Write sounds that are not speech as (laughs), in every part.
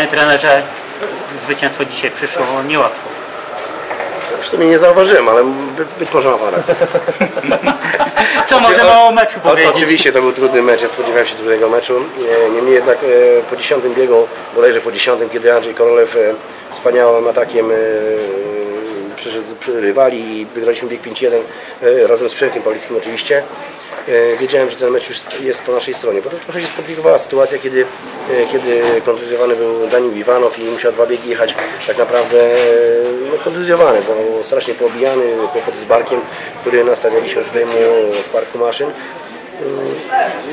Panie trenerze, zwycięstwo dzisiaj przyszło niełatwo. W sumie nie zauważyłem, ale by, być może ma pan rację. (laughs) Co możemy o meczu powiedzieć? oczywiście to był trudny mecz, ja spodziewałem się trudnego meczu. Niemniej jednak e, po dziesiątym biegu, bodajże po dziesiątym, kiedy Andrzej Korolew e, wspaniałym atakiem e, przyszedł przy rywali i wygraliśmy bieg 5-1 e, razem z Przemkiem Pawlickim oczywiście. E, Wiedziałem, że ten mecz już jest po naszej stronie. Potem trochę się skomplikowała sytuacja, kiedy, e, kiedy kontuzjowany był Daniel Iwanow i musiał dwa biegi jechać tak naprawdę e, no, kontuzjowany, bo strasznie poobijany, kłopoty z barkiem, który nastawialiśmy tutaj mu w parku maszyn.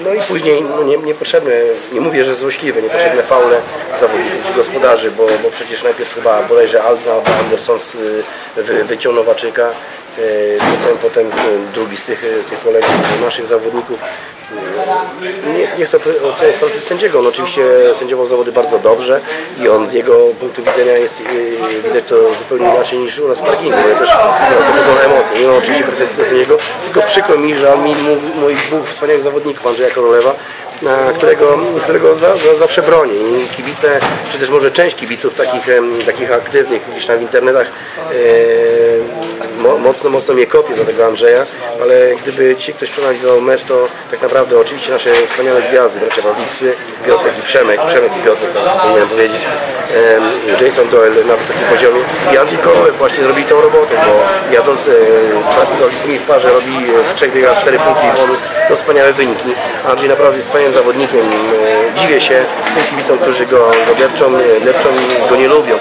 No i później no nie, niepotrzebne, nie mówię, że złośliwe, niepotrzebne faule zawodników gospodarzy, bo, bo przecież najpierw chyba bodajże Alba albo Anderson wyciął Nowaczyka, potem, potem y, drugi z tych, y, tych kolegów, naszych zawodników. Y, Nie, nie chcę oceniać pracy sędziego, on oczywiście sędziował zawody bardzo dobrze i on z jego punktu widzenia jest widać to zupełnie inaczej niż u nas w parkingu, ja też no, to są emocje, nie mam oczywiście pretensji do sędziego, tylko przykro mi, że mi, moich dwóch wspaniałych zawodników, Andrzeja Korolewa, którego, którego za, za, zawsze bronię i kibice, czy też może część kibiców takich, takich aktywnych gdzieś tam w internetach e, mo, mocno, mocno mnie kopie za tego Andrzeja, ale gdyby ci ktoś przeanalizował mecz, to tak naprawdę oczywiście nasze wspaniałe gwiazdy, bracia Pawlicy, Piotrek i Przemek, Przemek i Piotrek, powinienem powiedzieć, Jason Doyle na wysokim poziomie i Andrzej Korolew właśnie zrobili tą robotę, bo jadąc e, z Dolickim w parze robi w trzech biegach 4 punkty i bonus, to wspaniałe wyniki. Andrzej naprawdę jest wspaniałym zawodnikiem. E, Dziwię się tym kibicom, którzy go, go e, i go nie lubią.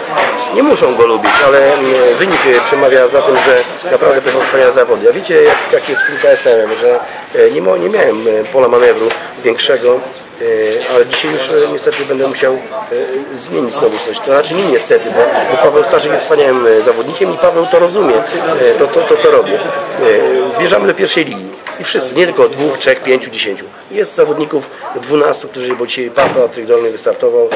Nie muszą go lubić, ale e, wynik e, przemawia za tym, że naprawdę to są wspaniałe zawody. A wiecie, jak, jak jest z KSM-em, że e, nie, nie miałem e, pola manewru większego, ale dzisiaj już niestety będę musiał zmienić znowu coś. To znaczy nie niestety, bo, Paweł Staszek jest wspaniałym zawodnikiem i Paweł to rozumie, to, to, to co robię. Zmierzamy do pierwszej ligi. I wszyscy, nie tylko dwóch, trzech, pięciu, dziesięciu. Jest zawodników dwunastu, którzy, bo dzisiaj Pan Patryk Dolny wystartował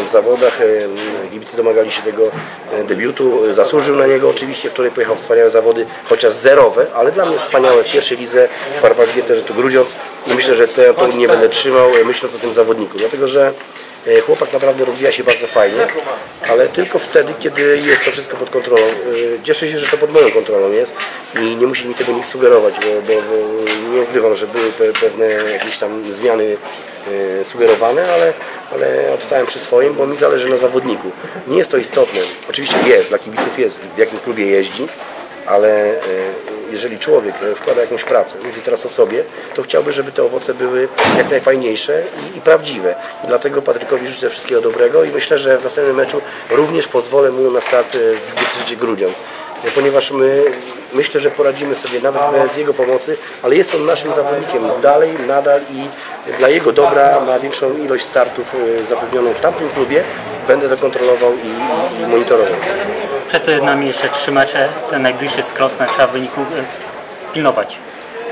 e, w zawodach, e, kibice domagali się tego e, debiutu, e, zasłużył na niego oczywiście, wczoraj pojechał wspaniałe zawody, chociaż zerowe, ale dla mnie wspaniałe w pierwszej lidze, w barwach GT tu Grudziądz i myślę, że to, to nie będę trzymał, e, myśląc o tym zawodniku, dlatego że e, chłopak naprawdę rozwija się bardzo fajnie, ale tylko wtedy, kiedy jest to wszystko pod kontrolą. E, Cieszę się, że to pod moją kontrolą jest i nie musi mi tego nikt sugerować, bo, bo, bo nie ukrywam, że były pe- pewne jakieś tam zmiany e, sugerowane, ale, ale obstałem przy swoim, bo mi zależy na zawodniku. Nie jest to istotne. Oczywiście jest, dla kibiców jest, w jakim klubie jeździ, ale e, jeżeli człowiek e, wkłada jakąś pracę, mówi teraz o sobie, to chciałby, żeby te owoce były jak najfajniejsze i, i prawdziwe. I dlatego Patrykowi życzę wszystkiego dobrego i myślę, że w następnym meczu również pozwolę mu na start e, w GT Grudziądz. E, Ponieważ my myślę, że poradzimy sobie nawet bez jego pomocy, ale jest on naszym zawodnikiem dalej, nadal i dla jego dobra ma większą ilość startów zapewnioną w tamtym klubie. Będę to kontrolował i, i monitorował. Przed nami jeszcze trzy mecze, ten najbliższy z Krosnem, trzeba wyniku e, pilnować.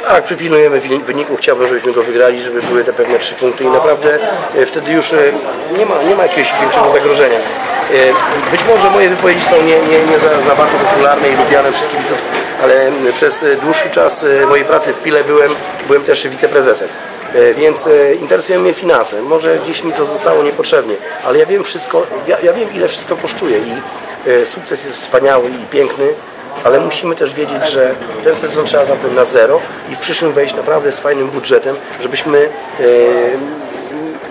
Tak, przypilnujemy wyniku. Chciałbym, żebyśmy go wygrali, żeby były te pewne trzy punkty i naprawdę e, wtedy już e, nie ma, nie ma jakiegoś większego zagrożenia. Być może moje wypowiedzi są nie, nie, nie za, za bardzo popularne i lubiane przez kibiców, ale przez dłuższy czas mojej pracy w Pile byłem, byłem też wiceprezesem. Więc interesują mnie finanse. Może gdzieś mi to zostało niepotrzebnie, ale ja wiem wszystko, ja, ja wiem ile wszystko kosztuje i sukces jest wspaniały i piękny, ale musimy też wiedzieć, że ten sezon trzeba zamknąć na zero i w przyszłym wejść naprawdę z fajnym budżetem, żebyśmy, e,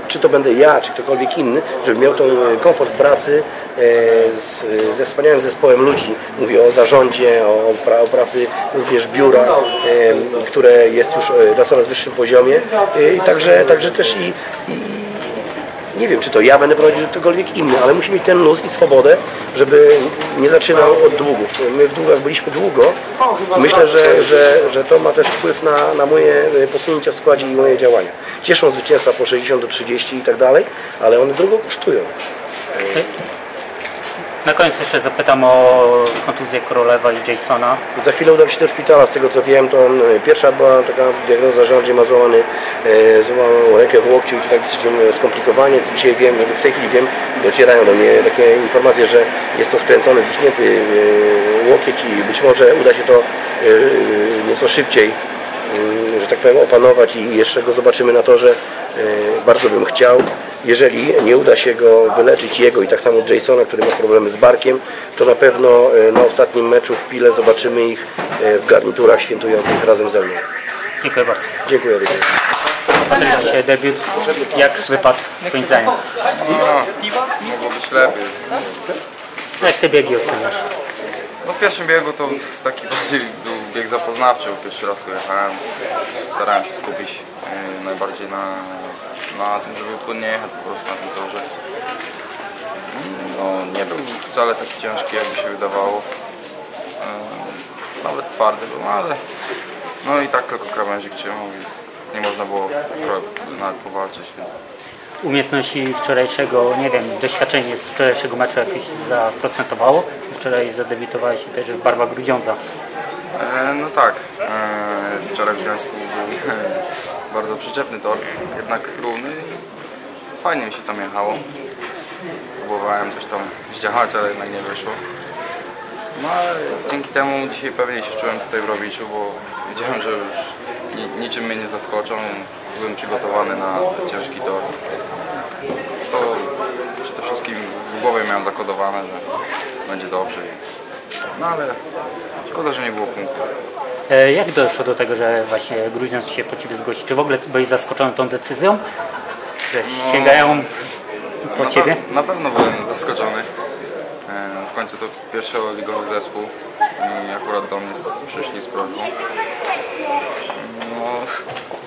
czy to będę ja, czy ktokolwiek inny, żeby miał ten e, komfort pracy e, z, ze wspaniałym zespołem ludzi. Mówię o zarządzie, o, pra, o pracy również biura, e, które jest już e, na coraz wyższym poziomie e, także, także też i, i nie wiem, czy to ja będę prowadził, czy ktokolwiek inny, ale musi mieć ten luz i swobodę, żeby nie zaczynał od długów. My w długach byliśmy długo. Myślę, że, że, że to ma też wpływ na, na moje e, posunięcia w składzie i moje działania. Cieszą zwycięstwa po 60 do 30 i tak dalej, ale one drogo kosztują. Na koniec jeszcze zapytam o kontuzję Korolewa i Jasona. Za chwilę udam się do szpitala, z tego co wiem, to e, pierwsza była taka diagnoza, że Andrzej ma złamany, e, złamaną rękę w łokciu i to tak dosyć e, skomplikowanie. Dzisiaj wiem, w tej chwili wiem, docierają do mnie takie informacje, że jest to skręcony, zwichnięty e, łokieć i być może uda się to e, e, nieco szybciej, że tak powiem, opanować i jeszcze go zobaczymy na torze. E, Bardzo bym chciał jeżeli nie uda się go wyleczyć jego i tak samo Jasona, który ma problemy z barkiem, to na pewno e, na ostatnim meczu w Pile zobaczymy ich e, w garniturach świętujących razem ze mną. Dziękuję bardzo. Dziękuję. Patryk, dzisiaj debiut. Jak wypadł Twoim zdaniem? No, mogło być lepiej. Jak Ty biegi oceniasz? No w pierwszym biegu to taki (laughs) bardziej był bieg zapoznawczy, bo pierwszy raz tu jechałem. Starałem się skupić e, najbardziej na, na tym, żeby płynnie jechać po prostu na tym torze. No nie był wcale taki ciężki, jakby się wydawało. E, Nawet twardy był, ale no i tak tylko krawędzik trzymał, więc nie można było nawet powalczyć. Umiejętności wczorajszego, nie wiem, doświadczenie z wczorajszego meczu jakieś zaprocentowało? Wczoraj zadebiutowałeś też w barwach Grudziądza. E, No tak, e, wczoraj w Gdańsku był (laughs) bardzo przyczepny tor, jednak równy i fajnie mi się tam jechało. Próbowałem coś tam zdziałać, ale jednak nie wyszło. No ale dzięki temu dzisiaj pewnie się czułem tutaj w Robiczu, bo wiedziałem, że już ni, niczym mnie nie zaskoczą. Byłem przygotowany na ciężki tor. To przede wszystkim w głowie miałem zakodowane, że będzie dobrze. No ale szkoda, że nie było punktów. E, Jak doszło do tego, że właśnie Grudziądz się po Ciebie zgłosił? Czy w ogóle byłeś zaskoczony tą decyzją? Że sięgają po Na, Ciebie? pe- na pewno byłem zaskoczony. E, W końcu to pierwszoligowy zespół i akurat do mnie przyszli z prośbą. No,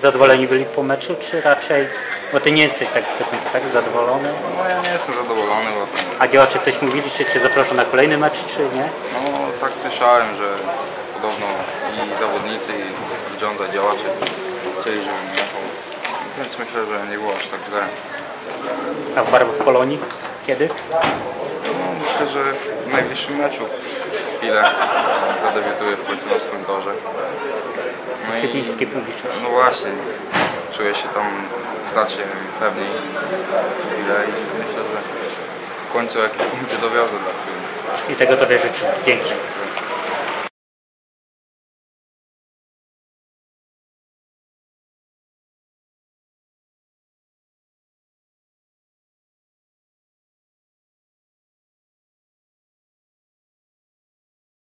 Zadowoleni byli po meczu, czy raczej... Bo Ty nie jesteś tak tak zadowolony. no ja nie jestem zadowolony, bo A działacze coś mówili, czy Cię zaproszą na kolejny mecz, czy nie? no, tak słyszałem, że podobno i zawodnicy, i Grudziądza działacze chcieli, żebym jechał. Więc myślę, że nie było aż tak źle. A w barwach Polonii? Kiedy? No, myślę, że w najbliższym meczu w e, zadebiutuję w końcu na swoim torze. No i-. No właśnie, czuję się tam znacznie pewniej w chwilę i myślę, że w końcu jakieś punkty dowiozę dla. I tego Tobie życzę. Dzięki.